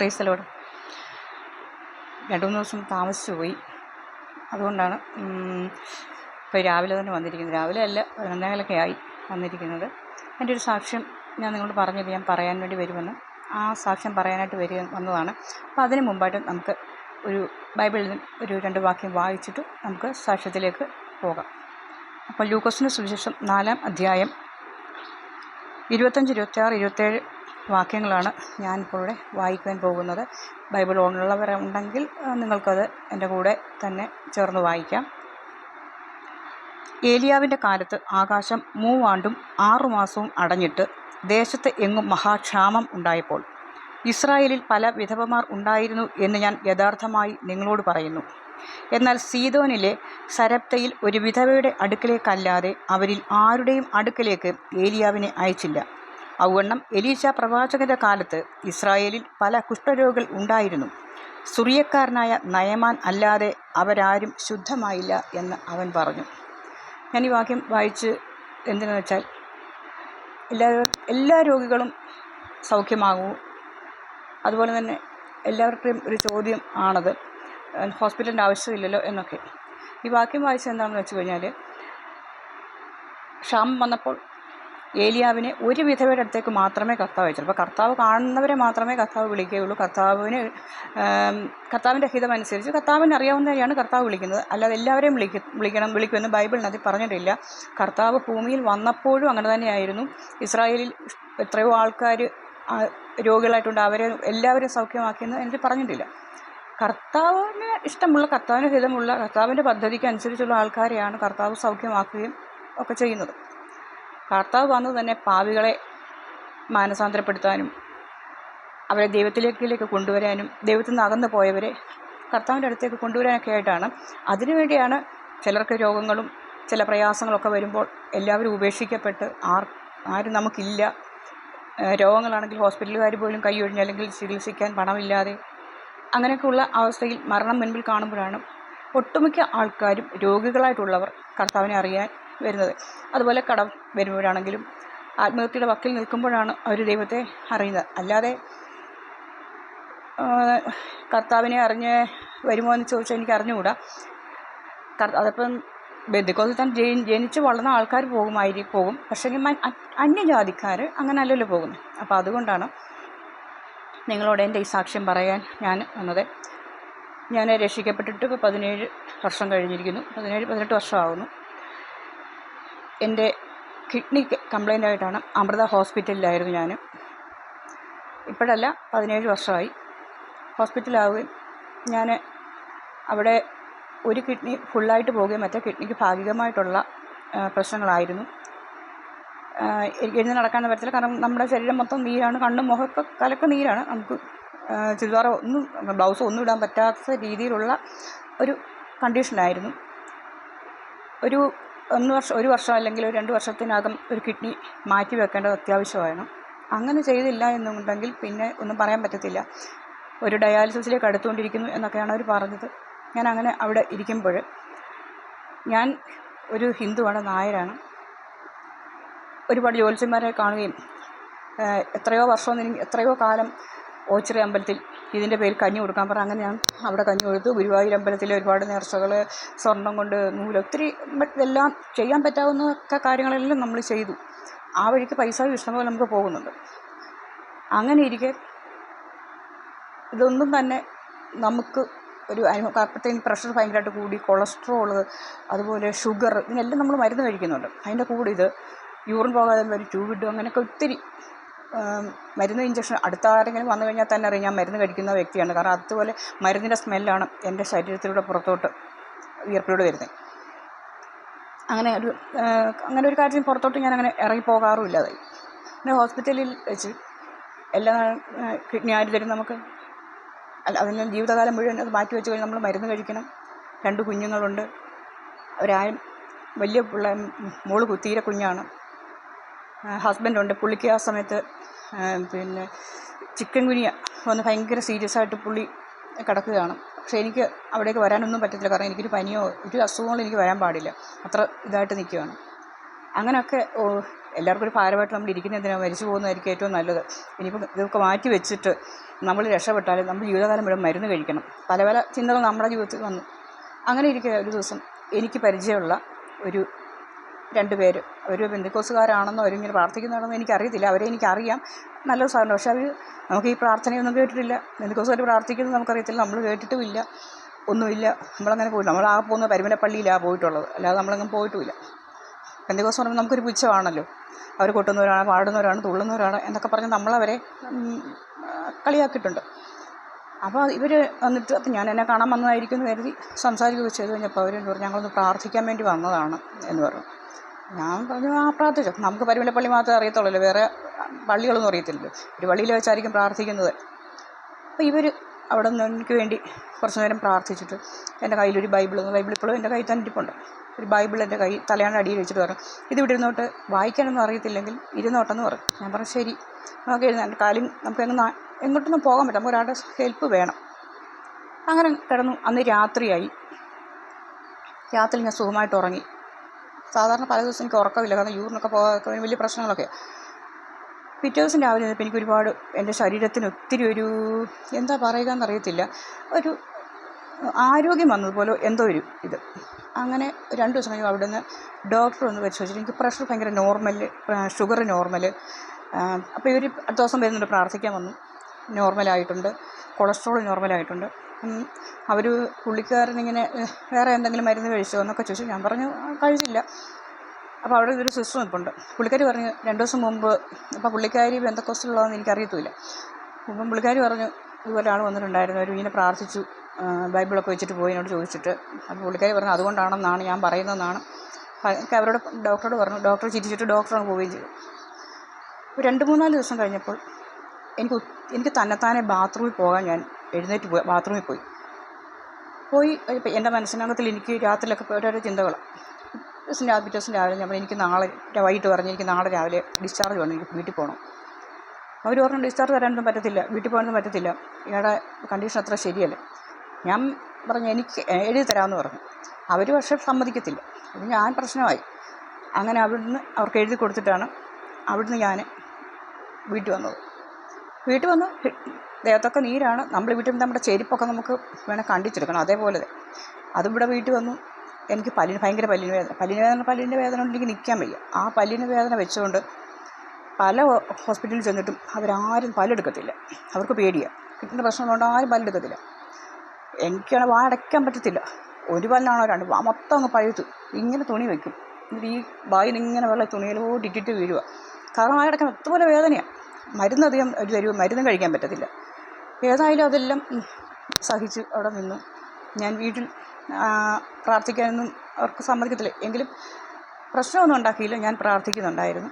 ഫ്രീസലോട് രണ്ട് മൂന്ന് ദിവസം താമസിച്ചു പോയി. അതുകൊണ്ടാണ് ഇപ്പോൾ രാവിലെ തന്നെ വന്നിരിക്കുന്നത്. രാവിലെ അല്ല പതിനൊന്നേകാലൊക്കെ ആയി വന്നിരിക്കുന്നത്. എന്റെ ഒരു സാക്ഷ്യം ഞാൻ നിങ്ങളോട് പറഞ്ഞത് ഞാൻ പറയാൻ വേണ്ടി വരുമെന്ന്. ആ സാക്ഷ്യം പറയാനായിട്ട് വരിക വന്നതാണ്. അപ്പോൾ അതിന് മുമ്പായിട്ട് നമുക്ക് ഒരു ബൈബിളിൽ നിന്ന് ഒരു രണ്ട് വാക്യം വായിച്ചിട്ട് നമുക്ക് സാക്ഷ്യത്തിലേക്ക് പോകാം. അപ്പോൾ ലൂക്കോസിന്റെ സുവിശേഷം നാലാം അധ്യായം ഇരുപത്തഞ്ച് ഇരുപത്തിയാറ് ഇരുപത്തേഴ് വാക്യങ്ങളാണ് ഞാനിപ്പോൾ ഇവിടെ വായിക്കാൻ പോകുന്നത്. ബൈബിൾ ഉള്ളവരുണ്ടെങ്കിൽ ആ, നിങ്ങൾക്കത് എന്റെ കൂടെ തന്നെ ചേർന്ന് വായിക്കാം. ഏലിയാവിന്റെ കാലത്ത് ആകാശം മൂവാണ്ടും ആറുമാസവും അടഞ്ഞിട്ട് ദേശത്ത് എങ്ങും മഹാക്ഷാമം ഉണ്ടായപ്പോൾ ഇസ്രായേലിൽ പല വിധവമാർ ഉണ്ടായിരുന്നു എന്ന് ഞാൻ യഥാർത്ഥമായി നിങ്ങളോട് പറയുന്നു. എന്നാൽ സീതോനിലെ സരപ്തയിൽ ഒരു വിധവയുടെ അടുക്കലേക്കല്ലാതെ അവരിൽ ആരുടെയും അടുക്കലേക്ക് ഏലിയാവിനെ അയച്ചില്ല. ഔവണ്ണം എലീശ പ്രവാചകന്റെ കാലത്ത് ഇസ്രായേലിൽ പല കുഷ്ഠരോഗികൾ ഉണ്ടായിരുന്നു. സുറിയക്കാരനായ നയമാൻ അല്ലാതെ അവരാരും ശുദ്ധമായില്ല എന്ന് അവൻ പറഞ്ഞു. ഞാൻ ഈ വാക്യം വായിച്ച് എന്തിനെന്ന് വെച്ചാൽ എല്ലാ എല്ലാ രോഗികളും സൗഖ്യമാകൂ. അതുപോലെ തന്നെ എല്ലാവർക്കും ഒരു ചോദ്യം ആണത് ഹോസ്പിറ്റലിന്റെ ആവശ്യമില്ലല്ലോ എന്നൊക്കെ. ഈ വാക്യം വായിച്ചത് എന്താണെന്ന് വെച്ച് കഴിഞ്ഞാൽ ക്ഷാമം വന്നപ്പോൾ ഏലിയാവിനെ ഒരു വിധവയുടെ അടുത്തേക്ക് മാത്രമേ കർത്താവ് അയച്ചുള്ളൂ. അപ്പോൾ കർത്താവ് കാണുന്നവരെ മാത്രമേ കർത്താവ് വിളിക്കുകയുള്ളൂ. കർത്താവിന് കർത്താവിന്റെ ഹിതമനുസരിച്ച് കർത്താവിന് അറിയാവുന്നവരെയാണ് കർത്താവ് വിളിക്കുന്നത്. അല്ലാതെ എല്ലാവരെയും വിളിക്ക വിളിക്കണം വിളിക്കുമെന്ന് ബൈബിളിനകത്ത് പറഞ്ഞിട്ടില്ല. കർത്താവ് ഭൂമിയിൽ വന്നപ്പോഴും അങ്ങനെ തന്നെയായിരുന്നു. ഇസ്രായേലിൽ എത്രയോ ആൾക്കാർ രോഗികളായിട്ടുണ്ട്. അവരെ എല്ലാവരെയും സൗഖ്യമാക്കിയെന്ന് എനിക്ക് പറഞ്ഞിട്ടില്ല. കർത്താവിന് ഇഷ്ടമുള്ള കർത്താവിന് ഹിതമുള്ള കർത്താവിന്റെ പദ്ധതിക്ക് അനുസരിച്ചുള്ള ആൾക്കാരെയാണ് കർത്താവ് സൗഖ്യമാക്കുകയും ഒക്കെ ചെയ്യുന്നത്. കർത്താവ് വന്നത് തന്നെ പാവികളെ മാനസാന്തരപ്പെടുത്താനും അവരെ ദൈവത്തിലേക്കിലേക്ക് കൊണ്ടുവരാനും ദൈവത്തിൽ നിന്ന് അകന്നു പോയവരെ കർത്താവിന്റെ അടുത്തേക്ക് കൊണ്ടുവരാനൊക്കെ ആയിട്ടാണ്. അതിനുവേണ്ടിയാണ് ചിലർക്ക് രോഗങ്ങളും ചില പ്രയാസങ്ങളൊക്കെ വരുമ്പോൾ എല്ലാവരും ഉപേക്ഷിക്കപ്പെട്ട് ആർ ആരും നമുക്കില്ല. രോഗങ്ങളാണെങ്കിൽ ഹോസ്പിറ്റലുകാർ പോലും കൈയൊഴിഞ്ഞ് അല്ലെങ്കിൽ ചികിത്സിക്കാൻ പണമില്ലാതെ അങ്ങനെയൊക്കെയുള്ള അവസ്ഥയിൽ മരണം മുൻപിൽ കാണുമ്പോഴാണ് ഒട്ടുമിക്ക ആൾക്കാരും രോഗികളായിട്ടുള്ളവർ കർത്താവിനെ അറിയാൻ വരുന്നത്. അതുപോലെ കടം വരുമ്പോഴാണെങ്കിലും ആത്മഹത്യയുടെ വക്കിൽ നിൽക്കുമ്പോഴാണ് അവർ ദൈവത്തെ അറിയുന്നത്. അല്ലാതെ കർത്താവിനെ അറിഞ്ഞ് വരുമോ എന്ന് ചോദിച്ചാൽ എനിക്ക് അറിഞ്ഞുകൂടാ. അതിപ്പം ബന്ധുക്കോസിൽ തന്നെ ജനി ജനിച്ച് വളർന്ന ആൾക്കാർ പോകുമായിരി പോകും. പക്ഷേ അന്യജാതിക്കാർ അങ്ങനെ അല്ലല്ലോ പോകുന്നത് അപ്പോൾ അതുകൊണ്ടാണ് നിങ്ങളോട് എന്റെ ഈ സാക്ഷ്യം പറയാൻ ഞാൻ വന്നത്. ഞാൻ രക്ഷിക്കപ്പെട്ടിട്ട് ഇപ്പോൾ പതിനേഴ് വർഷം കഴിഞ്ഞിരിക്കുന്നു. പതിനേഴ് പതിനെട്ട് വർഷമാകുന്നു എന്റെ കിഡ്നി കംപ്ലൈന്റ് ആയിട്ടാണ് അമൃത ഹോസ്പിറ്റലിലായിരുന്നു ഞാൻ. ഇപ്പോഴല്ല പതിനേഴ് വർഷമായി. ഹോസ്പിറ്റലാവുകയും ഞാൻ അവിടെ ഒരു കിഡ്നി ഫുള്ളായിട്ട് പോവുകയും മറ്റേ കിഡ്നിക്ക് ഭാഗികമായിട്ടുള്ള പ്രശ്നങ്ങളായിരുന്നു. എഴുതി നടക്കാൻ പറ്റത്തില്ല. കാരണം നമ്മുടെ ശരീരം മൊത്തം നീരാണ്. കണ്ണും മുഖമൊക്കെ കലക്ക നീരാണ്. നമുക്ക് ചുരിദാറോ ഒന്നും ബ്ലൗസോ ഒന്നും ഇടാൻ പറ്റാത്ത രീതിയിലുള്ള ഒരു കണ്ടീഷനായിരുന്നു. ഒരു ഒന്ന് വർഷം ഒരു വർഷം അല്ലെങ്കിൽ ഒരു രണ്ട് വർഷത്തിനകം ഒരു കിഡ്നി മാറ്റി വെക്കേണ്ടത് അത്യാവശ്യമാണ് അങ്ങനെ ചെയ്തില്ല എന്നുണ്ടെങ്കിൽ പിന്നെ ഒന്നും പറയാൻ പറ്റത്തില്ല. ഒരു ഡയാലിസിസിലേക്ക് അടുത്തുകൊണ്ടിരിക്കുന്നു എന്നൊക്കെയാണ് അവർ പറഞ്ഞത്. ഞാൻ അങ്ങനെ അവിടെ ഇരിക്കുമ്പോൾ ഞാൻ ഒരു ഹിന്ദുവാണ് നായരാണ്. ഒരുപാട് ജ്യോത്സ്യന്മാരെ കാണുകയും എത്രയോ വർഷം എത്രയോ കാലം ഓച്ചിറ അമ്പലത്തിൽ ഇതിന്റെ പേരിൽ കഞ്ഞി കൊടുക്കാൻ പറഞ്ഞ. അങ്ങനെ ഞാൻ അവിടെ കഞ്ഞി കൊടുത്തു. ഗുരുവായൂർ അമ്പലത്തിലെ ഒരുപാട് നേർച്ചകൾ സ്വർണം കൊണ്ട് നൂൽ ഒത്തിരി എല്ലാം ചെയ്യാൻ പറ്റാവുന്ന ഒക്കെ കാര്യങ്ങളെല്ലാം നമ്മൾ ചെയ്തു. ആ വഴിക്ക് പൈസ ഇഷ്ടംപോലെ നമുക്ക് പോകുന്നുണ്ട്. അങ്ങനെ ഇരിക്കെ ഇതൊന്നും തന്നെ നമുക്ക് ഒരു അനുഭവം അപ്പോഴത്തേക്കും പ്രഷർ ഭയങ്കരമായിട്ട് കൂടി കൊളസ്ട്രോൾ അതുപോലെ ഷുഗർ ഇതിനെല്ലാം നമ്മൾ മരുന്ന് കഴിക്കുന്നുണ്ട്. അതിന്റെ കൂടെ ഇത് യൂറിൻ പോകാതെ ഒരു ട്യൂബ് ഇടും അങ്ങനെയൊക്കെ ഒത്തിരി മരുന്ന് ഇഞ്ചക്ഷൻ അടുത്ത ആരെങ്കിലും വന്നു കഴിഞ്ഞാൽ തന്നെ അറിയാം ഞാൻ മരുന്ന് കഴിക്കുന്ന വ്യക്തിയാണ്. കാരണം അതുപോലെ മരുന്നിന്റെ സ്മെല്ലാണ് എന്റെ ശരീരത്തിലൂടെ പുറത്തോട്ട് വിയർപ്പിലൂടെ വരുന്നത്. അങ്ങനെ ഒരു അങ്ങനെ ഒരു കാര്യത്തിന് പുറത്തോട്ട് ഞാൻ അങ്ങനെ ഇറങ്ങി പോകാറും ഇല്ലാതായി പിന്നെ ഹോസ്പിറ്റലിൽ വെച്ച് എല്ലാ കിഡ്നി ആര് തരും നമുക്ക്. അല്ല അതിന് ജീവിതകാലം മുഴുവൻ അത് മാറ്റി വെച്ച് കഴിഞ്ഞാൽ നമ്മൾ മരുന്ന് കഴിക്കണം. രണ്ട് കുഞ്ഞുങ്ങളുണ്ട്. അവരാരും വലിയ പിള്ളേ മോൾ തീരെ കുഞ്ഞാണ്. ഹസ്ബൻഡുണ്ട് പുള്ളിക്ക് ആ സമയത്ത് പിന്നെ ചിക്കൻ ഗുനിയ വന്ന് ഭയങ്കര സീരിയസ് ആയിട്ട് പുള്ളി കിടക്കുകയാണ്. പക്ഷേ എനിക്ക് അവിടേക്ക് വരാനൊന്നും പറ്റത്തില്ല. കാരണം എനിക്കൊരു പനിയോ ഒരു അസുഖങ്ങളും എനിക്ക് വരാൻ പാടില്ല. അത്ര ഇതായിട്ട് നിൽക്കുകയാണ്. അങ്ങനെയൊക്കെ എല്ലാവർക്കും ഒരു ഭാരമായിട്ട് നമ്മൾ ഇരിക്കുന്ന എന്തിനാണ് മരിച്ചു പോകുന്നതായിരിക്കും ഏറ്റവും നല്ലത്. ഇനിയിപ്പോൾ ഇതൊക്കെ മാറ്റി വെച്ചിട്ട് നമ്മൾ രക്ഷപ്പെട്ടാലും നമ്മൾ ജീവിതകാലം മുഴുവൻ മരുന്ന് കഴിക്കണം. പല പല ചിന്തകൾ നമ്മുടെ ജീവിതത്തിൽ വന്നു. അങ്ങനെ ഇരിക്കുക ഒരു ദിവസം എനിക്ക് പരിചയമുള്ള ഒരു രണ്ട് പേര് അവർ ബന്ധുക്കോസുകാരാണെന്നോ അവരിങ്ങനെ പ്രാർത്ഥിക്കുന്നതാണെന്നോ എനിക്കറിയത്തില്ല. അവരെ എനിക്കറിയാം. നല്ലൊരു സാധനം പക്ഷേ അവർ നമുക്ക് ഈ പ്രാർത്ഥനയൊന്നും കേട്ടിട്ടില്ല. ബന്ധുക്കോസുകാർ പ്രാർത്ഥിക്കുന്നത് നമുക്കറിയത്തില്ല. നമ്മൾ കേട്ടിട്ടുമില്ല ഒന്നുമില്ല. നമ്മളങ്ങനെ പോയില്ല. നമ്മൾ ആ പോകുന്ന പരിമലപ്പള്ളിയിലാണ് പോയിട്ടുള്ളത്. അല്ലാതെ നമ്മളങ്ങും പോയിട്ടുമില്ല. ബന്ധുക്കോസ് പറയുമ്പോൾ നമുക്കൊരു പുച്ഛമാണല്ലോ. അവർ കൊട്ടുന്നവരാണ് പാടുന്നവരാണ് തുള്ളുന്നവരാണ് എന്നൊക്കെ പറഞ്ഞ് നമ്മളവരെ കളിയാക്കിയിട്ടുണ്ട്. അപ്പോൾ ഇവർ വന്നിട്ട് അപ്പം ഞാൻ എന്നെ കാണാൻ വന്നതായിരിക്കും എന്ന് കരുതി സംസാരിക്കുകയൊക്കെ ചെയ്ത് കഴിഞ്ഞപ്പോൾ അവർ പറഞ്ഞു ഞങ്ങളൊന്ന് പ്രാർത്ഥിക്കാൻ വേണ്ടി വന്നതാണ് എന്ന് പറഞ്ഞു. ഞാൻ പറഞ്ഞു ആ പ്രാർത്ഥിച്ചു. നമുക്ക് പരുമലപ്പള്ളി മാത്രമേ അറിയത്തുള്ളൂ വേറെ പള്ളികളൊന്നും അറിയത്തില്ലല്ലോ. ഒരു പള്ളിയിൽ വെച്ചായിരിക്കും പ്രാർത്ഥിക്കുന്നത്. അപ്പോൾ ഇവർ അവിടെ നിന്ന് എനിക്ക് വേണ്ടി കുറച്ച് നേരം പ്രാർത്ഥിച്ചിട്ട് എന്റെ കയ്യിലൊരു ബൈബിൾ ബൈബിൾ ഇപ്പോഴും എന്റെ കയ്യിൽ തന്നെ ഇരിപ്പുണ്ട്. ഒരു ബൈബിൾ എന്റെ കൈ തലയാണ്ട് അടിയിൽ വെച്ചിട്ട് പറഞ്ഞു. ഇത് ഇവിടെ ഇരുന്നോട്ട് വായിക്കാനൊന്നും അറിയത്തില്ലെങ്കിൽ ഇരുന്നോട്ടെന്ന് പറഞ്ഞു. ഞാൻ പറഞ്ഞു ശരി. നമുക്ക് എഴുതാൻ കാലും നമുക്ക് എങ്ങനെ എങ്ങോട്ടൊന്നും പോകാൻ പറ്റും നമുക്ക് ഒരാളുടെ ഹെൽപ്പ് വേണം. അങ്ങനെ കിടന്നു. അന്ന് രാത്രിയായി. രാത്രി ഞാൻ സുഖമായിട്ട് ഉറങ്ങി. സാധാരണ പല ദിവസം എനിക്ക് ഉറക്കമില്ല. കാരണം യൂറിനൊക്കെ പോകാൻ വലിയ പ്രശ്നങ്ങളൊക്കെ. പിറ്റേ ദിവസം രാവിലെ എഴുന്നേൽപ്പ് എനിക്ക് ഒരുപാട് എന്റെ ശരീരത്തിന് ഒത്തിരി ഒരു എന്താ പറയുക എന്നറിയത്തില്ല ഒരു ആരോഗ്യം വന്നതുപോലെ എന്തോ ഒരു ഇത്. അങ്ങനെ രണ്ട് ദിവസം കഴിഞ്ഞു അവിടെ നിന്ന് ഡോക്ടർ ഒന്ന് പരിശോധിച്ചിട്ട് എനിക്ക് പ്രഷർ ഭയങ്കര നോർമൽ ഷുഗർ നോർമൽ അപ്പോൾ ഇവർ അടുത്ത ദിവസം വരുന്നുണ്ട് പ്രാർത്ഥിക്കാൻ വന്നു. നോർമലായിട്ടുണ്ട്. കൊളസ്ട്രോൾ നോർമലായിട്ടുണ്ട്. അവർ പുള്ളിക്കാരനിങ്ങനെ വേറെ എന്തെങ്കിലും മരുന്ന് കഴിച്ചോ എന്നൊക്കെ ചോദിച്ചു. ഞാൻ പറഞ്ഞു "ആ, കഴിച്ചില്ല. അപ്പോൾ അവിടെ ഒരു സിസ്റ്റർ നിൽപ്പുണ്ട് പുള്ളിക്കാരി പറഞ്ഞു രണ്ട് ദിവസം മുമ്പ് അപ്പോൾ പുള്ളിക്കാരി ബന്ധക്കോസ്റ്റുള്ളതെന്ന് എനിക്കറിയത്തുമില്ല. അപ്പം പുള്ളിക്കാരി പറഞ്ഞു ഇതുപോലെ ആൾ വന്നിട്ടുണ്ടായിരുന്നു. അവർ ഇങ്ങനെ പ്രാർത്ഥിച്ചു ബൈബിളൊക്കെ വെച്ചിട്ട് പോയി എന്നോട് ചോദിച്ചിട്ട്. അപ്പോൾ പുള്ളിക്കാരി പറഞ്ഞു അതുകൊണ്ടാണെന്നാണ് ഞാൻ പറയുന്നതെന്നാണ്. അവരോട് ഡോക്ടറോട് പറഞ്ഞു ഡോക്ടർ ചിരിച്ചിട്ട് ഡോക്ടറാണ് പോവുകയും ചെയ്തു. രണ്ട് മൂന്നാൽ ദിവസം കഴിഞ്ഞപ്പോൾ എനിക്ക് എനിക്ക് തന്നെത്താനെ ബാത്റൂമിൽ പോകാൻ ഞാൻ എഴുന്നേറ്റ് പോയി ബാത്റൂമിൽ പോയി. പോയി എന്റെ മനസ്സിനകത്തിൽ എനിക്ക് രാത്രിയിലൊക്കെ ഓരോരോ ചിന്തകളാണ് ദിവസം രാവിലെ പിറ്റേ ദിവസം രാവിലെ ഞാൻ എനിക്ക് നാളെ വൈകിട്ട് പറഞ്ഞ് എനിക്ക് നാളെ രാവിലെ ഡിസ്ചാർജ് വേണം എനിക്ക് വീട്ടിൽ പോകണം അവർ പറഞ്ഞു ഡിസ്ചാർജ് തരാനൊന്നും പറ്റത്തില്ല വീട്ടിൽ പോകാനൊന്നും പറ്റത്തില്ല. ഇയാളുടെ കണ്ടീഷൻ അത്ര ശരിയല്ല. ഞാൻ പറഞ്ഞു എനിക്ക് എഴുതി തരാമെന്ന് പറഞ്ഞു. അവർ പക്ഷേ സമ്മതിക്കത്തില്ല. അത് ഞാൻ പ്രശ്നമായി. അങ്ങനെ അവിടുന്ന് അവർക്ക് എഴുതി കൊടുത്തിട്ടാണ് അവിടുന്ന് ഞാൻ വീട്ടിൽ വന്നത്. വീട്ടിൽ വന്ന് ദേഹത്തൊക്കെ നീരാണ്. നമ്മൾ വീട്ടിൽ നമ്മുടെ ചെരുപ്പൊക്കെ നമുക്ക് വേണേൽ കണ്ടിച്ചെടുക്കണം. അതേപോലെ. അതിവിടെ വീട്ടിൽ വന്നു. എനിക്ക് പല്ലിന് ഭയങ്കര പല്ലിന് വേദന. പല്ലിന് വേദന പല്ലിന്റെ വേദന കൊണ്ട് എനിക്ക് നിൽക്കാൻ വയ്യ. ആ പല്ലിന് വേദന വെച്ചുകൊണ്ട് പല ഹോസ്പിറ്റലിൽ ചെന്നിട്ടും അവരാരും പല്ലെടുക്കത്തില്ല. അവർക്ക് പേടിയാണ് കിട്ടുന്ന പ്രശ്നമുള്ളതുകൊണ്ട് ആരും പല്ലെടുക്കത്തില്ല. എനിക്കാണ് വാ അടയ്ക്കാൻ പറ്റത്തില്ല. ഒരു പല്ലാണോ രണ്ട്. വാ മൊത്തം അങ്ങ് പഴുത്തു. ഇങ്ങനെ തുണി വെക്കും. എന്നിട്ട് ഈ വായിൽ ഇങ്ങനെ വെള്ളം തുണിയിലോട്ട് ഇട്ടിട്ട് വീഴുക കാരണം വായ അടയ്ക്കാൻ എത്തുപോലെ വേദനയാണ് മരുന്ന് അധികം ഒരു തരുവ് മരുന്നും കഴിക്കാൻ പറ്റത്തില്ല. ഏതായാലും അതെല്ലാം സഹിച്ച് അവിടെ നിന്നു. ഞാൻ വീട്ടിൽ പ്രാർത്ഥിക്കാനൊന്നും അവർക്ക് സമ്മതിക്കത്തില്ല. എങ്കിലും പ്രശ്നമൊന്നും ഉണ്ടാക്കിയില്ല. ഞാൻ പ്രാർത്ഥിക്കുന്നുണ്ടായിരുന്നു.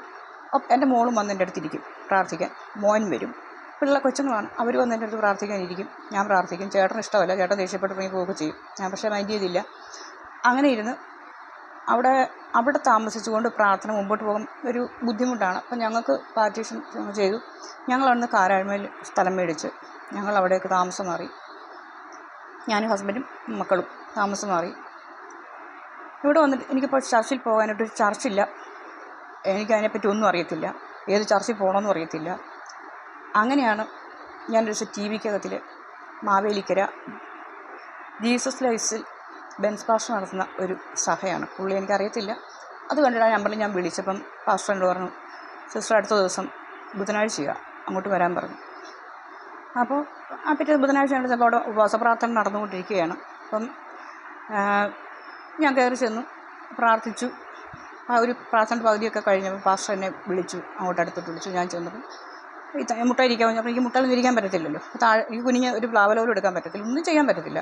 അപ്പം എന്റെ മോളും വന്ന് എന്റെ അടുത്തിരിക്കും പ്രാർത്ഥിക്കാൻ. മോൻ വരും. പിള്ളേർ കൊച്ചുങ്ങളാണ്. അവർ വന്ന് എന്റെ അടുത്ത് പ്രാർത്ഥിക്കാനിരിക്കും ഞാൻ പ്രാർത്ഥിക്കും. ചേട്ടന് ഇഷ്ടമല്ല. ചേട്ടൻ ദേഷ്യപ്പെട്ട് പോയി ചെയ്യും. ഞാൻ പക്ഷേ മൈൻഡ് ചെയ്തില്ല. അങ്ങനെ ഇരുന്ന് അവിടെ അവിടെ താമസിച്ചുകൊണ്ട് പ്രാർത്ഥന മുമ്പോട്ട് പോകാൻ ഒരു ബുദ്ധിമുട്ടാണ്. അപ്പം ഞങ്ങൾക്ക് പാർട്ടീഷൻ ചെയ്തു. ഞങ്ങൾ അവിടുന്ന് കാരാഴ്മയിൽ സ്ഥലം മേടിച്ച്. ഞങ്ങൾ അവിടേക്ക് താമസം മാറി. ഞാനും ഹസ്ബൻഡും മക്കളും താമസം മാറി. ഇവിടെ വന്നിട്ട് എനിക്കിപ്പോൾ ചർച്ചിൽ പോകാനായിട്ടൊരു ചർച്ചില്ല എനിക്കതിനെപ്പറ്റി ഒന്നും അറിയത്തില്ല. ഏത് ചർച്ചിൽ പോകണമെന്നും അറിയത്തില്ല. അങ്ങനെയാണ് ഞാനൊരു ദിവസം ടി വിക്കകത്തിൽ മാവേലിക്കര ജീസസ് ലൈസിൽ ബെൻസ് പാസ്റ്റർ നടത്തുന്ന ഒരു സഭയാണ്. പുള്ളി എനിക്കറിയത്തില്ല. അത് കണ്ടിട്ട് ആ നമ്പറിൽ ഞാൻ വിളിച്ചപ്പം പാസ്റ്റർ പറഞ്ഞു സിസ്റ്റർ അടുത്ത ദിവസം ബുധനാഴ്ചയാണ് അങ്ങോട്ട് വരാൻ പറഞ്ഞു. അപ്പോൾ ആ പിറ്റേ ബുധനാഴ്ച ഞങ്ങൾ ചിലപ്പോൾ അവിടെ ഉപവാസ പ്രാർത്ഥന നടന്നുകൊണ്ടിരിക്കുകയാണ്. അപ്പം ഞാൻ കയറി ചെന്നു പ്രാർത്ഥിച്ചു. ആ ഒരു പ്രാർത്ഥന പകുതിയൊക്കെ കഴിഞ്ഞപ്പോൾ പാസ്റ്റർ എന്നെ വിളിച്ചു അങ്ങോട്ട് അടുത്തോട്ട് വിളിച്ചു. ഞാൻ ചെന്നപ്പം ഈ മുട്ട ഇരിക്കാൻ പറഞ്ഞപ്പോൾ എനിക്ക് മുട്ടയിൽ ഇരിക്കാൻ പറ്റത്തില്ലല്ലോ. താഴെ ഈ കുനിഞ്ഞ് ഒരു പ്ലാവലോലും എടുക്കാൻ പറ്റത്തില്ല. ഒന്നും ചെയ്യാൻ പറ്റത്തില്ല.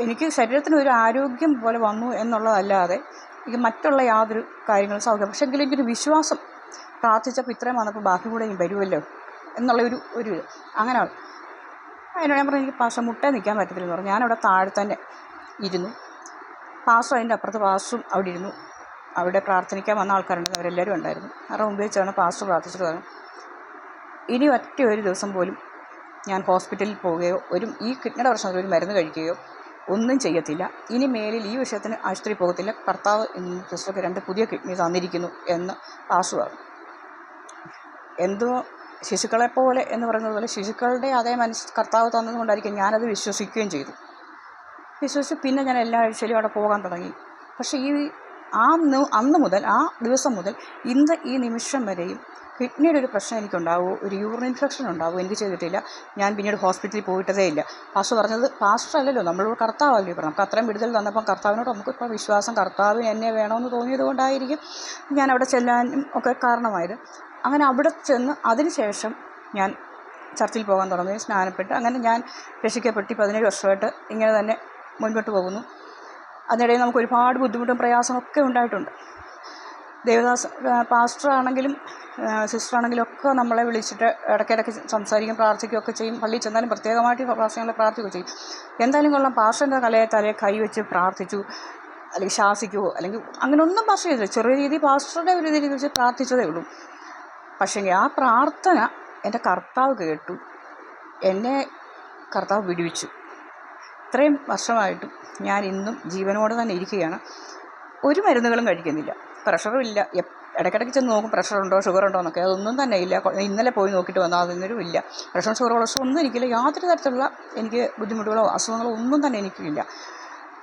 എനിക്ക് ശരീരത്തിന് ഒരു ആരോഗ്യം പോലെ വന്നു എന്നുള്ളതല്ലാതെ എനിക്ക് മറ്റുള്ള യാതൊരു കാര്യങ്ങളും സൗകര്യം പക്ഷേ എങ്കിലും എനിക്കൊരു വിശ്വാസം പ്രാർത്ഥിച്ചപ്പോൾ ഇത്രയും വന്നപ്പോൾ ബാക്കി കൂടെ ഇനി വരുമല്ലോ എന്നുള്ള ഒരു ഒരു അങ്ങനെ അതിനോട് ഞാൻ പറഞ്ഞു എനിക്ക് പാസ്റ്റർ മുട്ടേ നിൽക്കാൻ പറ്റത്തില്ല എന്ന് പറഞ്ഞു. ഞാനവിടെ താഴെ തന്നെ ഇരുന്നു. പാസും അതിന്റെ അപ്പുറത്ത് പാസും അവിടെ ഇരുന്നു. അവിടെ പ്രാർത്ഥിക്കാൻ വന്ന ആൾക്കാരുണ്ട് അവരെല്ലാവരും ഉണ്ടായിരുന്നു. അവരുടെ മുമ്പ് വെച്ചാണ് പാസ് പ്രാർത്ഥിച്ചിട്ട് പറഞ്ഞു ഇനി ഒറ്റ ഒരു ദിവസം പോലും ഞാൻ ഹോസ്പിറ്റലിൽ പോവുകയോ ഒരു ഈ കിഡ്നിയുടെ പ്രശ്നത്തിൽ ഒരു മരുന്ന് കഴിക്കുകയോ ഒന്നും ചെയ്യത്തില്ല. ഇനി മേലിൽ ഈ വിഷയത്തിന് ആശുപത്രി പോകത്തില്ല. കർത്താവ് സിസ്റ്റർക്ക് രണ്ട് പുതിയ കിഡ്നി തന്നിരിക്കുന്നു എന്ന് പാസ്റ്റർ എന്തോ ശിശുക്കളെപ്പോലെ എന്ന് പറയുന്നത് പോലെ ശിശുക്കളുടെ അതേ മനസ്സ് കർത്താവ് തന്നതുകൊണ്ടായിരിക്കും ഞാനത് വിശ്വസിക്കുകയും ചെയ്തു. വിശ്വസിച്ച് പിന്നെ ഞാൻ എല്ലാ ആഴ്ചയിലും അവിടെ പോകാൻ തുടങ്ങി. പക്ഷേ ഈ ആ അന്ന് മുതൽ ആ ദിവസം മുതൽ ഇന്ന് ഈ നിമിഷം വരെയും കിഡ്നിയുടെ ഒരു പ്രശ്നം എനിക്കുണ്ടാവും ഒരു യൂറിൻ ഇൻഫെക്ഷൻ ഉണ്ടാവും എനിക്ക് ചെയ്തിട്ടില്ല. ഞാൻ പിന്നീട് ഹോസ്പിറ്റലിൽ പോയിട്ടതേ ഇല്ല. പാസ്റ്റർ പറഞ്ഞത് പാസ്റ്റർ അല്ലല്ലോ നമ്മളോട് കർത്താവല്ലേ പറഞ്ഞു നമുക്ക് അത്രയും വിടുതൽ തന്നപ്പം കർത്താവിനോട് നമുക്ക് ഇപ്പോൾ വിശ്വാസം കർത്താവിന് എന്നെ വേണമെന്ന് തോന്നിയത് കൊണ്ടായിരിക്കും ഞാൻ അവിടെ ചെല്ലാനും ഒക്കെ കാരണമായത്. അങ്ങനെ അവിടെ ചെന്ന് അതിനുശേഷം ഞാൻ ചർച്ചിൽ പോകാൻ തുടങ്ങി സ്നാനപ്പെട്ട്. അങ്ങനെ ഞാൻ രക്ഷിക്കപ്പെട്ട് പതിനേഴ് വർഷമായിട്ട് ഇങ്ങനെ തന്നെ മുൻപോട്ട് പോകുന്നു. അതിനിടയിൽ നമുക്ക് ഒരുപാട് ബുദ്ധിമുട്ടും പ്രയാസമൊക്കെ ഉണ്ടായിട്ടുണ്ട്. ദേവദാസ് പാസ്റ്റർ ആണെങ്കിലും സിസ്റ്റർ ആണെങ്കിലും ഒക്കെ നമ്മളെ വിളിച്ചിട്ട് ഇടയ്ക്കിടയ്ക്ക് സംസാരിക്കും പ്രാർത്ഥിക്കുകയൊക്കെ ചെയ്യും. പള്ളിയിൽ ചെന്നാലും പ്രത്യേകമായിട്ട് പ്രാർത്ഥനകളെ പ്രാർത്ഥിക്കുകയും ചെയ്യും. എന്തായാലും കൊള്ളാം. പാസ്റ്ററിന്റെ കലയെ തലയെ കൈവച്ച് പ്രാർത്ഥിച്ചു അല്ലെങ്കിൽ ശാസിക്കുവോ അല്ലെങ്കിൽ അങ്ങനെ ഒന്നും പാസ്റ്റർ ചെയ്തില്ല. ചെറിയ രീതിയിൽ പാസ്റ്ററുടെ ഒരു രീതിയിൽ വെച്ച് പ്രാർത്ഥിച്ചതേ ഉള്ളൂ. പക്ഷേ ആ പ്രാർത്ഥന എന്റെ കർത്താവ് കേട്ടു. എന്നെ കർത്താവ് വിടുവിച്ചു. ഇത്രയും വർഷമായിട്ടും ഞാൻ ഇന്നും ജീവനോടെ തന്നെ ഇരിക്കുകയാണ്. ഒരു മരുന്നുകളും കഴിക്കുന്നില്ല. പ്രഷറും ഇല്ല ഇടയ്ക്കിടയ്ക്ക് ചെന്ന് നോക്കും പ്രഷർ ഉണ്ടോ ഷുഗർ ഉണ്ടോ എന്നൊക്കെ. അതൊന്നും തന്നെ ഇല്ല. ഇന്നലെ പോയി നോക്കിയിട്ട് വന്നാൽ അതൊന്നും ഇല്ല. പ്രഷർ ഷുഗർ കൊളസ്ട്രോൾ ഒന്നും എനിക്കില്ല. യാതൊരു തരത്തിലുള്ള എനിക്ക് ബുദ്ധിമുട്ടുകളോ അസുഖങ്ങളോ ഒന്നും തന്നെ എനിക്കില്ല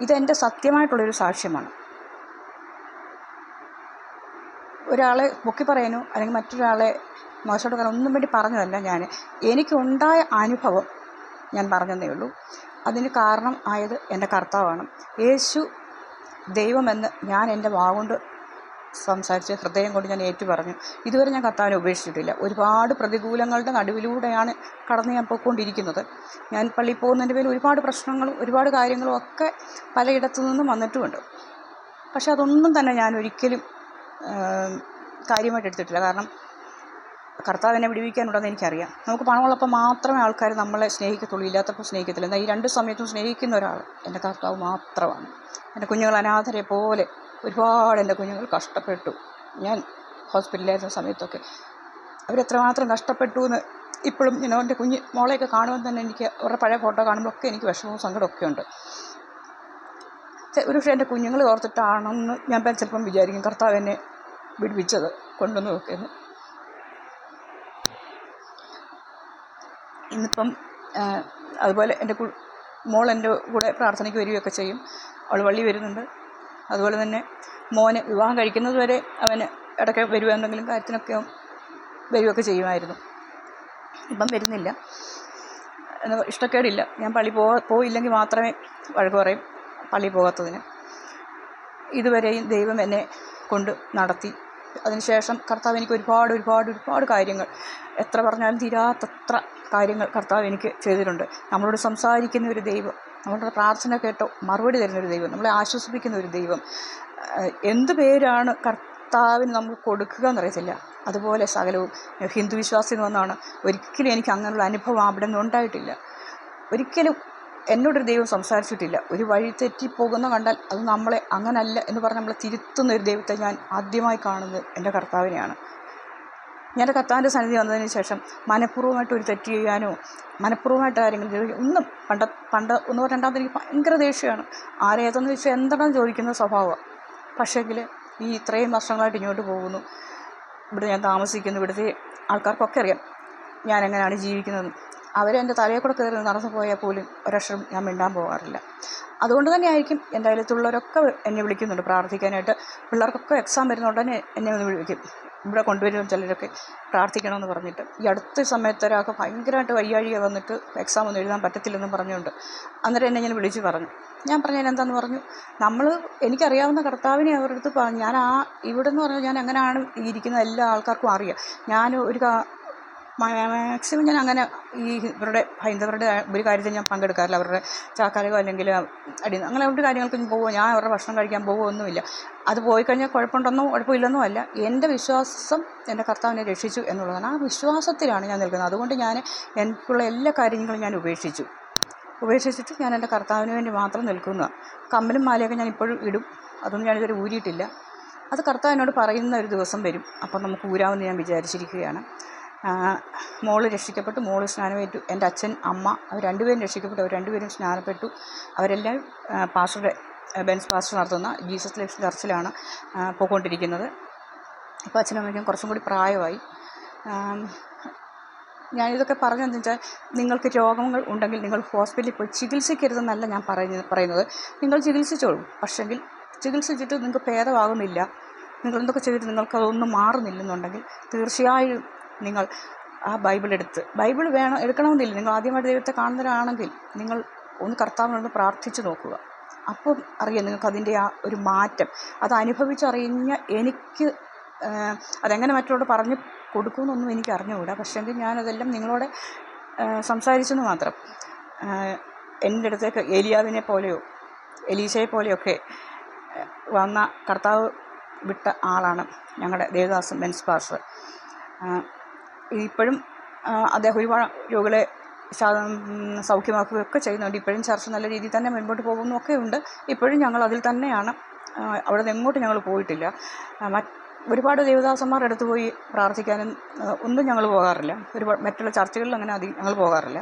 ഇതെന്റെ സത്യമായിട്ടുള്ളൊരു സാക്ഷ്യമാണ്. ഒരാളെ പൊക്കി പറയാനോ അല്ലെങ്കിൽ മറ്റൊരാളെ മോശമായിട്ട് പറയാൻ ഒന്നും വേണ്ടി പറഞ്ഞതല്ല ഞാൻ എനിക്കുണ്ടായ അനുഭവം ഞാൻ പറഞ്ഞതേ ഉള്ളൂ. അതിന് കാരണം ആയത് എന്റെ കർത്താവാണ്. യേശു ദൈവമെന്ന് ഞാൻ എന്റെ വാഗുകൊണ്ട് സംസാരിച്ച് ഹൃദയം കൊണ്ട് ഞാൻ ഏറ്റു പറഞ്ഞു ഇതുവരെ ഞാൻ കർത്താവിനെ ഉപേക്ഷിച്ചിട്ടില്ല. ഒരുപാട് പ്രതികൂലങ്ങളുടെ നടുവിലൂടെയാണ് കടന്നു ഞാൻ പോയിക്കൊണ്ടിരിക്കുന്നത്. ഞാൻ പള്ളിയിൽ പോകുന്നതിന്റെ പേരിൽ ഒരുപാട് പ്രശ്നങ്ങളും ഒരുപാട് കാര്യങ്ങളും ഒക്കെ പലയിടത്തു നിന്നും വന്നിട്ടുമുണ്ട്. പക്ഷെ അതൊന്നും തന്നെ ഞാൻ ഒരിക്കലും കാര്യമായിട്ട് എടുത്തിട്ടില്ല. കാരണം കർത്താവ് എന്നെ വിടുവിക്കാനുണ്ടെന്ന് എനിക്കറിയാം. നമുക്ക് പണമുള്ളപ്പോൾ മാത്രമേ ആൾക്കാർ നമ്മളെ സ്നേഹിക്കത്തുള്ളൂ ഇല്ലാത്തപ്പോൾ സ്നേഹിക്കത്തില്ല. എന്നാൽ ഈ രണ്ട് സമയത്തും സ്നേഹിക്കുന്ന ഒരാൾ എന്റെ കർത്താവ് മാത്രമാണ്. എന്റെ കുഞ്ഞുങ്ങൾ അനാഥരെ പോലെ ഒരുപാട് എന്റെ കുഞ്ഞുങ്ങൾ കഷ്ടപ്പെട്ടു. ഞാൻ ഹോസ്പിറ്റലിലായിരുന്ന സമയത്തൊക്കെ അവരെത്രമാത്രം കഷ്ടപ്പെട്ടു എന്ന് ഇപ്പോഴും ഞാൻ എന്റെ കുഞ്ഞ് മോളെയൊക്കെ കാണുമ്പോൾ തന്നെ എനിക്ക് അവരുടെ പഴയ ഫോട്ടോ കാണുമ്പോഴൊക്കെ എനിക്ക് വിഷമവും സങ്കടമൊക്കെ ഉണ്ട്. ഒരു പക്ഷേ എന്റെ കുഞ്ഞുങ്ങൾ ഓർത്തിട്ടാണെന്ന് ഞാൻ ചിലപ്പം വിചാരിക്കും കർത്താവ് എന്നെ വിടുവിച്ചത് കൊണ്ടുവന്ന് നോക്കിയെന്ന് ഇന്നിപ്പം അതുപോലെ എന്റെ മോൾ എന്റെ കൂടെ പ്രാർത്ഥനയ്ക്ക് വരികയൊക്കെ ചെയ്യും. അവൾ വള്ളി വരുന്നുണ്ട്. അതുപോലെ തന്നെ മോന് വിവാഹം കഴിക്കുന്നത് വരെ അവന് ഇടയ്ക്ക് വരുക എന്തെങ്കിലും കാര്യത്തിനൊക്കെ വരികയൊക്കെ ചെയ്യുമായിരുന്നു. ഇപ്പം വരുന്നില്ല. ഇഷ്ടക്കേടില്ല. ഞാൻ പള്ളി പോ പോയില്ലെങ്കിൽ മാത്രമേ വഴക്ക് പറയും പള്ളി പോകാത്തതിന്. ഇതുവരെയും ദൈവം എന്നെ കൊണ്ട് നടത്തി. അതിനുശേഷം കർത്താവ് എനിക്ക് ഒരുപാട് ഒരുപാട് ഒരുപാട് കാര്യങ്ങൾ. എത്ര പറഞ്ഞാലും തീരാത്തത്ര കാര്യങ്ങൾ കർത്താവ് എനിക്ക് ചെയ്തിട്ടുണ്ട്. നമ്മളോട് സംസാരിക്കുന്ന ഒരു ദൈവം നമ്മളുടെ പ്രാർത്ഥന കേട്ടോ മറുപടി തരുന്ന ഒരു ദൈവം നമ്മളെ ആശ്വസിപ്പിക്കുന്ന ഒരു ദൈവം. എന്ത് പേരാണ് കർത്താവിന് നമുക്ക് കൊടുക്കുക എന്നറിയത്തില്ല. അതുപോലെ സകലവും ഹിന്ദു വിശ്വാസിന്ന് വന്നാണ്. ഒരിക്കലും എനിക്ക് അങ്ങനെയുള്ള അനുഭവം അവിടെ നിന്ന് ഉണ്ടായിട്ടില്ല. ഒരിക്കലും എന്നോടൊരു ദൈവം സംസാരിച്ചിട്ടില്ല. ഒരു വഴി തെറ്റിപ്പോകുന്ന കണ്ടാൽ അത് നമ്മളെ അങ്ങനല്ല എന്ന് പറഞ്ഞ് നമ്മളെ തിരുത്തുന്ന ഒരു ദൈവത്തെ ഞാൻ ആദ്യമായി കാണുന്നത് എന്റെ കർത്താവിനെയാണ്. ഞാൻ കർത്താവിന്റെ സന്നിധി വന്നതിന് ശേഷം മനഃപൂർവമായിട്ട് ഒരു തെറ്റ് ചെയ്യാനോ മനഃപൂർവമായിട്ട് കാര്യങ്ങൾ ഒന്നും പണ്ട പണ്ട് ഒന്ന് രണ്ടാമത് എനിക്ക് ഭയങ്കര ദേഷ്യമാണ്. ആരേതെന്ന് വെച്ചാൽ എന്താണെന്ന് ചോദിക്കുന്ന സ്വഭാവമാണ് പക്ഷേങ്കിൽ ഈ ഇത്രയും വർഷങ്ങളായിട്ട് ഇങ്ങോട്ട് പോകുന്നു. ഇവിടെ ഞാൻ താമസിക്കുന്നു. ഇവിടുത്തെ ആൾക്കാർക്കൊക്കെ അറിയാം ഞാൻ എങ്ങനെയാണ് ജീവിക്കുന്നത് അവരെന്റെ തലയിൽ കൂടെ കയറി നടന്നു പോയാൽ പോലും ഒരക്ഷരം ഞാൻ മിണ്ടാൻ പോകാറില്ല. അതുകൊണ്ട് തന്നെ ആയിരിക്കും എന്റെ അയലത്തുള്ളവരൊക്കെ എന്നെ വിളിക്കുന്നുണ്ട് പ്രാർത്ഥിക്കാനായിട്ട്. പിള്ളേർക്കൊക്കെ എക്സാം വരുന്നതുകൊണ്ട് തന്നെ എന്നെ ഒന്ന് വിളിക്കും. ഇവിടെ കൊണ്ടുവരുന്ന ചിലരൊക്കെ പ്രാർത്ഥിക്കണമെന്ന് പറഞ്ഞിട്ട്. ഈ അടുത്ത സമയത്ത് ഒരാൾക്ക് ഭയങ്കരമായിട്ട് വയ്യാഴിക വന്നിട്ട് എക്സാം ഒന്നും എഴുതാൻ പറ്റത്തില്ലെന്നും പറഞ്ഞുകൊണ്ട് അന്നേരം എന്നെ ഞാൻ വിളിച്ച് പറഞ്ഞു. ഞാൻ പറഞ്ഞതിന് എന്താന്ന് പറഞ്ഞു? നമ്മൾ എനിക്കറിയാവുന്ന കർത്താവിനെ അവരുടെ അടുത്ത് പറഞ്ഞു. ഞാൻ ആ ഇവിടെ എന്ന് പറഞ്ഞാൽ ഞാൻ എങ്ങനെയാണ് ഈ ഇരിക്കുന്ന എല്ലാ ആൾക്കാർക്കും അറിയാം. ഞാൻ ഒരു മാക്സിമം ഞാൻ അങ്ങനെ ഈ ഇവരുടെ ഹൈന്ദവരുടെ ഒരു കാര്യത്തിൽ ഞാൻ പങ്കെടുക്കാറില്ല. അവരുടെ ചാക്കാലോ അല്ലെങ്കിൽ അടി അങ്ങനെ അവരുടെ കാര്യങ്ങൾക്ക് ഞാൻ പോവുമോ ഞാൻ അവരുടെ ഭക്ഷണം കഴിക്കാൻ പോകുമൊന്നുമില്ല അത് പോയി കഴിഞ്ഞാൽ കുഴപ്പമുണ്ടെന്നോ കുഴപ്പമില്ലെന്നോ അല്ല. എന്റെ വിശ്വാസം എന്റെ കർത്താവിനെ രക്ഷിച്ചു എന്നുള്ളതാണ്. ആ വിശ്വാസത്തിലാണ് ഞാൻ നിൽക്കുന്നത്. അതുകൊണ്ട് ഞാൻ എനിക്കുള്ള എല്ലാ കാര്യങ്ങളും ഞാൻ ഉപേക്ഷിച്ചു. ഉപേക്ഷിച്ചിട്ട് ഞാൻ എന്റെ കർത്താവിന് വേണ്ടി മാത്രം നിൽക്കുന്ന. കമ്മലും മാലയൊക്കെ ഞാൻ ഇപ്പോഴും ഇടും. അതൊന്നും ഞാനിതുവരെ ഊരിയിട്ടില്ല. അത് കർത്താവിനോട് പറയുന്ന ഒരു ദിവസം വരും. അപ്പം നമുക്ക് ഊരാമെന്ന് ഞാൻ വിചാരിച്ചിരിക്കുകയാണ്. മോൾ രക്ഷിക്കപ്പെട്ടു. മോൾ സ്നാനമേറ്റു. എന്റെ അച്ഛൻ അമ്മ അവർ രണ്ടുപേരും രക്ഷിക്കപ്പെട്ടു. അവർ രണ്ടുപേരും സ്നാനപ്പെട്ടു. അവരെല്ലാം പാസ്റ്ററുടെ ബെൻസ് പാസ്റ്റർ നടത്തുന്ന ജീസസ് ലൈഫ് ചർച്ചിലാണ് പോയിക്കൊണ്ടിരിക്കുന്നത്. ഇപ്പോൾ അച്ഛനും അമ്മയ്ക്കും കുറച്ചും കൂടി പ്രായമായി. ഞാനിതൊക്കെ പറഞ്ഞതെന്ന് വെച്ചാൽ നിങ്ങൾക്ക് രോഗങ്ങൾ ഉണ്ടെങ്കിൽ നിങ്ങൾ ഹോസ്പിറ്റലിൽ പോയി ചികിത്സിക്കരുതെന്നല്ല ഞാൻ പറയുന്നത് പറയുന്നത്. നിങ്ങൾ ചികിത്സിച്ചോളൂ. പക്ഷെങ്കിൽ ചികിത്സിച്ചിട്ട് നിങ്ങൾക്ക് ഭേദമാകുന്നില്ല. നിങ്ങൾ എന്തൊക്കെ ചെയ്തിട്ട് നിങ്ങൾക്ക് അതൊന്നും മാറുന്നില്ലെന്നുണ്ടെങ്കിൽ തീർച്ചയായും നിങ്ങൾ ആ ബൈബിൾ എടുത്ത്. ബൈബിൾ വേണം എടുക്കണമെന്നില്ല. നിങ്ങൾ ആദ്യമായിട്ട് ദൈവത്തെ കാണുന്നവരാണെങ്കിൽ നിങ്ങൾ ഒന്ന് കർത്താവിനൊന്ന് പ്രാർത്ഥിച്ചു നോക്കുക. അപ്പം അറിയാം നിങ്ങൾക്ക് അതിന്റെ ആ ഒരു മാറ്റം. അത് അനുഭവിച്ചറിഞ്ഞ എനിക്ക് അതെങ്ങനെ മറ്റുള്ളവരോട് പറഞ്ഞു കൊടുക്കുമെന്നൊന്നും എനിക്ക് അറിഞ്ഞുകൂടാ. പക്ഷേങ്കിൽ ഞാനതെല്ലാം നിങ്ങളോട് സംസാരിച്ചെന്ന് മാത്രം. എന്റെ അടുത്തേക്ക് ഏലിയാവിനെ പോലെയോ എലീശയെ പോലെയൊക്കെ വന്ന കർത്താവ് വിട്ട ആളാണ് ഞങ്ങളുടെ ദേവദാസൻ ബെൻസ് ആ, ഇപ്പോഴും അദ്ദേഹം ഒരുപാട് രോഗികളെ സൗഖ്യമാക്കുകയൊക്കെ ചെയ്യുന്നുണ്ട്. ഇപ്പോഴും ചർച്ച നല്ല രീതിയിൽ തന്നെ മുൻപോട്ട് പോകുന്നൊക്കെ ഉണ്ട്. ഇപ്പോഴും ഞങ്ങൾ അതിൽ തന്നെയാണ്. അവിടെ നിന്ന് എങ്ങോട്ടും ഞങ്ങൾ പോയിട്ടില്ല. ഒരുപാട് ദേവദാസന്മാരുടെ അടുത്ത് പോയി പ്രാർത്ഥിക്കാനും ഒന്നും ഞങ്ങൾ പോകാറില്ല. ഒരുപാട് മറ്റുള്ള ചർച്ചകളിൽ അങ്ങനെ അധികം ഞങ്ങൾ പോകാറില്ല.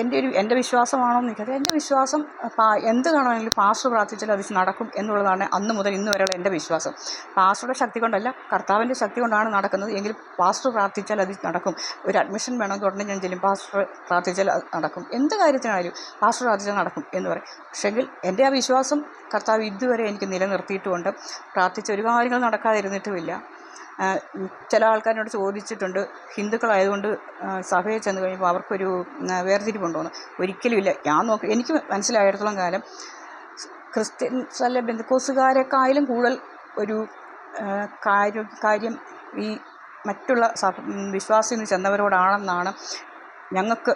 എന്റെ ഒരു എന്റെ വിശ്വാസമാണോ എന്ന് എനിക്കത് എന്റെ വിശ്വാസം എന്ത് കാണുവാണെങ്കിലും പാസ്റ്റർ പ്രാർത്ഥിച്ചാൽ അത് നടക്കും എന്നുള്ളതാണ് അന്ന് മുതൽ ഇന്ന് വരെയുള്ള എന്റെ വിശ്വാസം. പാസ്റ്ററുടെ ശക്തി കൊണ്ടല്ല കർത്താവിന്റെ ശക്തി കൊണ്ടാണ് നടക്കുന്നത്. എങ്കിൽ പാസ്റ്റർ പ്രാർത്ഥിച്ചാൽ അത് നടക്കും. ഒരു അഡ്മിഷൻ വേണം ഉടനെ ഞാൻ ചെല്ലും പാസ്റ്റർ പ്രാർത്ഥിച്ചാൽ അത് നടക്കും. എന്ത് കാര്യത്തിനായാലും പാസ്റ്റർ പ്രാർത്ഥിച്ചാൽ നടക്കും എന്ന് പറയും. പക്ഷേങ്കിൽ എന്റെ ആ വിശ്വാസം കർത്താവ് ഇതുവരെ എനിക്ക് നിലനിർത്തിയിട്ടുമുണ്ട്. പ്രാർത്ഥിച്ച ഒരു കാര്യങ്ങൾ നടക്കാതിരുന്നിട്ടുമില്ല. ചില ആൾക്കാരോട് ചോദിച്ചിട്ടുണ്ട്. ഹിന്ദുക്കളായതുകൊണ്ട് സഭയിൽ ചെന്ന് കഴിയുമ്പോൾ അവർക്കൊരു വേർതിരിവുണ്ടോയെന്ന് ഒരിക്കലുമില്ല ഞാൻ നോക്കി എനിക്ക് മനസ്സിലായിടത്തോളം കാലം ക്രിസ്ത്യൻസ് അല്ല ബന്ധുക്കോസുകാരെക്കായാലും കൂടുതൽ ഒരു കാര്യം കാര്യം ഈ മറ്റുള്ള വിശ്വാസിയിൽ നിന്ന് ചെന്നവരോടാണെന്നാണ് ഞങ്ങൾക്ക്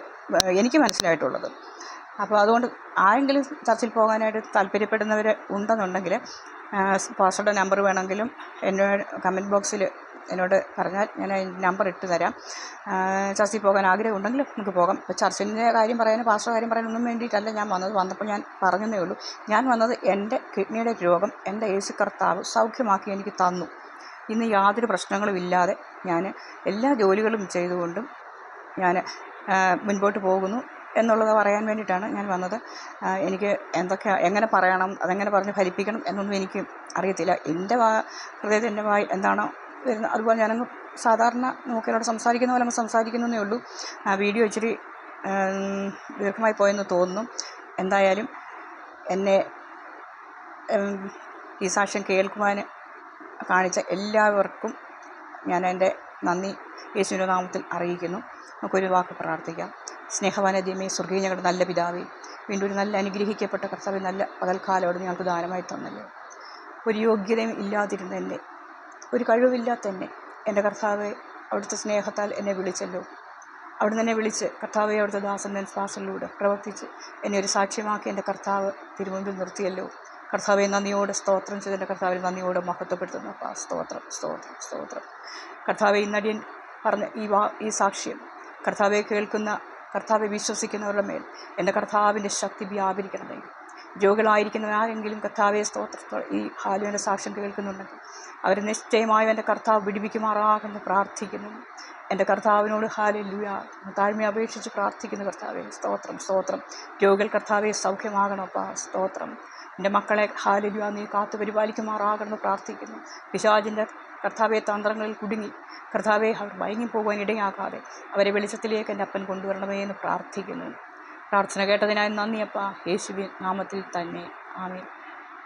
എനിക്ക് മനസ്സിലായിട്ടുള്ളത്. അപ്പോൾ അതുകൊണ്ട് ആരെങ്കിലും ചർച്ചിൽ പോകാനായിട്ട് താല്പര്യപ്പെടുന്നവർ ഉണ്ടെന്നുണ്ടെങ്കിൽ പാസ്റ്ററുടെ നമ്പർ വേണമെങ്കിലും എന്നോട് കമന്റ് ബോക്സിൽ എന്നോട് പറഞ്ഞാൽ ഞാൻ നമ്പർ ഇട്ട് തരാം. ചർച്ചിൽ പോകാൻ ആഗ്രഹമുണ്ടെങ്കിൽ നമുക്ക് പോകാം. ഇപ്പോൾ ചർച്ചിന്റെ കാര്യം പറയാനും പാസ്റ്റർ കാര്യം പറയാനൊന്നും വേണ്ടിയിട്ടല്ല. ഞാൻ വന്നത് വന്നപ്പോൾ ഞാൻ പറഞ്ഞതേ ഉള്ളൂ. ഞാൻ വന്നത് എന്റെ കിഡ്നിയുടെ രോഗം എന്റെ യേശു കർത്താവ് സൗഖ്യമാക്കി എനിക്ക് തന്നു. ഇന്ന് യാതൊരു പ്രശ്നങ്ങളും ഇല്ലാതെ ഞാൻ എല്ലാ ജോലികളും ചെയ്തുകൊണ്ടും ഞാൻ മുൻപോട്ട് പോകുന്നു. എന്നുള്ളത് പറയാൻ വേണ്ടിയിട്ടാണ് ഞാൻ വന്നത്. എനിക്ക് എന്തൊക്കെ എങ്ങനെ പറയണം അതെങ്ങനെ പറഞ്ഞ് ഫലിപ്പിക്കണം എന്നൊന്നും എനിക്ക് അറിയത്തില്ല. എന്റെ വാ ഹൃദയത്തിൽ എന്റെ എന്താണോ വരുന്നത്. അതുപോലെ ഞാനങ്ങ് സാധാരണ നമുക്കെന്നോട് സംസാരിക്കുന്ന പോലെ അങ്ങ് സംസാരിക്കുന്നതേ ഉള്ളൂ. വീഡിയോ ഇച്ചിരി ദീർഘമായി പോയെന്ന് തോന്നുന്നു. എന്തായാലും എന്നെ ഈ സാക്ഷ്യം കേൾക്കുവാൻ കാണിച്ച എല്ലാവർക്കും ഞാൻ എന്റെ നന്ദി. യേശുവിന്റെ നാമത്തിൽ അറിയിക്കുന്നു. നമുക്കൊരു വാക്ക് പ്രാർത്ഥിക്കാം. സ്നേഹവാനദ്യമേ സ്വർഗീയ ഞങ്ങളുടെ നല്ല പിതാവേ വീണ്ടും ഒരു നല്ല അനുഗ്രഹിക്കപ്പെട്ട കർത്താവ് നല്ല പകൽക്കാലോട് ഞങ്ങൾക്ക് ദാനമായി തന്നല്ലോ. ഒരു യോഗ്യതയും ഇല്ലാതിരുന്ന എന്നെ ഒരു കഴിവില്ലാത്ത എന്നെ എന്റെ കർത്താവെ അവിടുത്തെ സ്നേഹത്താൽ എന്നെ വിളിച്ചല്ലോ. അവിടുന്ന് എന്നെ വിളിച്ച് കർത്താവെ അവിടുത്തെ ദാസൻ ദാസനിലൂടെ പ്രവർത്തിച്ച് എന്നെ ഒരു സാക്ഷ്യമാക്കി എന്റെ കർത്താവ് തിരുമുമ്പിൽ നിർത്തിയല്ലോ. കർത്താവെ നന്ദിയോടെ സ്തോത്രം ചെയ്ത് എന്റെ കർത്താവിനെ നന്ദിയോടെ മഹത്വപ്പെടുത്തുന്നു. അപ്പം സ്തോത്രം സ്തോത്രം സ്തോത്രം. കർത്താവെ ഇന്നടിയൻ പറഞ്ഞ ഈ വാ ഈ സാക്ഷ്യം കർത്താവെ കേൾക്കുന്ന കർത്താവെ വിശ്വസിക്കുന്നവരുടെ മേൽ എന്റെ കർത്താവിന്റെ ശക്തി വ്യാപരിക്കണമേ. രോഗികളായിരിക്കുന്ന ആരെങ്കിലും കർത്താവെ സ്തോത്രത്തോടെ ഈ ഹാലുവിന്റെ സാക്ഷ്യം കേൾക്കുന്നുണ്ടെങ്കിൽ അവർ നിശ്ചയമായും എന്റെ കർത്താവ് വിടിവിക്കുമാറാകുന്നു പ്രാർത്ഥിക്കുന്നു. എന്റെ കർത്താവിനോട് ഹാലിലുയ. താഴ്മ അപേക്ഷിച്ച് പ്രാർത്ഥിക്കുന്നു കർത്താവെ. സ്തോത്രം സ്തോത്രം. രോഗികൾ കർത്താവെ സൗഖ്യമാകണമപ്പാ സ്തോത്രം. എന്റെ മക്കളെ ഹാലിലുയ നീ കാത്തു പരിപാലിക്കുമാറാകണമെന്ന് പ്രാർത്ഥിക്കുന്നു. പിശാചിന്റെ കർത്താവെ തന്ത്രങ്ങളിൽ കുടുങ്ങി. കർത്താവെ അവർ മയങ്ങിപ്പോകുവാൻ ഇടയാകാതെ അവരെ വെളിച്ചത്തിലേക്ക് എന്റെ അപ്പൻ കൊണ്ടുവരണമേ എന്ന് പ്രാർത്ഥിക്കുന്നു. പ്രാർത്ഥന കേട്ടതിനായി നന്ദിയപ്പ യേശുവിൻ നാമത്തിൽ തന്നെ. ആമീൻ.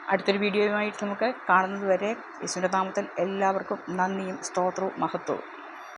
അടുത്തൊരു വീഡിയോയുമായിട്ട് നമുക്ക് കാണുന്നത് വരെ യേശുവിന്റെ നാമത്തിൽ എല്ലാവർക്കും നന്ദിയും സ്തോത്രവും മഹത്വവും.